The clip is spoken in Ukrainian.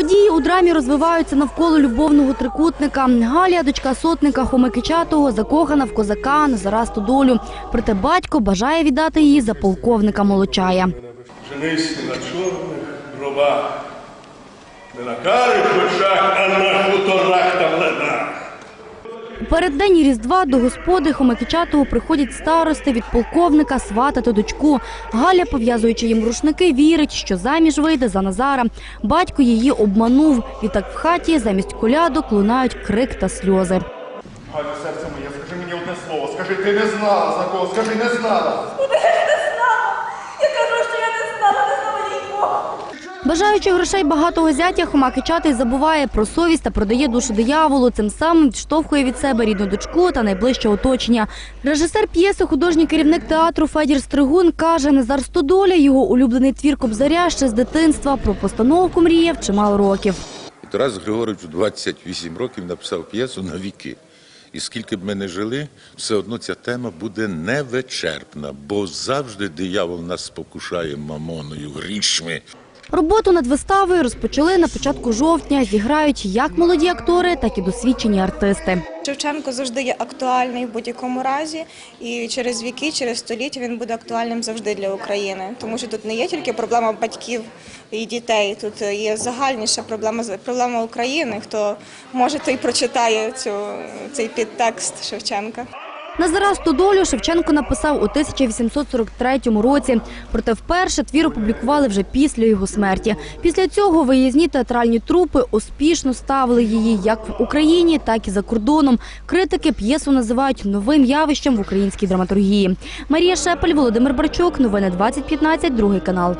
Події у драмі розвиваються навколо любовного трикутника. Галя, дочка сотника Хомикичатого, закохана в козака на зарасту долю. Проте батько бажає віддати її за полковника Молочая. Женись на чорних бровах, не на карих очах, а на хуторах. У переддень Різдва до господи Хомикичатого приходять старости від полковника свата та дочку. Галя, пов'язуючи їм рушники, вірить, що заміж вийде за Назара. Батько її обманув. Відтак в хаті замість колядок лунають крик та сльози. Галю, серце моє, скажи мені одне слово. Скажи, ти не знала за кого, скажи, не знала. Бажаючи грошей багатого зятя, Хома Кичатий забуває про совість та продає душу дияволу. Цим самим відштовхує від себе рідну дочку та найближче оточення. Режисер п'єси, художній керівник театру Федір Стригун каже, Назар Стодоля, його улюблений твір Кобзаря ще з дитинства. Про постановку мріяв чимало років. Тарас Григорович у 28 років написав п'єсу на віки. І скільки б ми не жили, все одно ця тема буде невичерпна, бо завжди диявол нас спокушає мамоною, грішми. Роботу над виставою розпочали на початку жовтня. Зіграють як молоді актори, так і досвідчені артисти. Шевченко завжди є актуальний в будь-якому разі, і через віки, через століття він буде актуальним завжди для України, тому що тут не є тільки проблема батьків і дітей, тут є загальніша проблема проблема України. Хто може, той прочитає цю цей підтекст Шевченка. Назара Стодолю Шевченко написав у 1843 році. Проте вперше твір опублікували вже після його смерті. Після цього виїзні театральні трупи успішно ставили її як в Україні, так і за кордоном. Критики п'єсу називають новим явищем в українській драматургії. Марія Шепель, Володимир Барчук. Новини 2015, другий канал.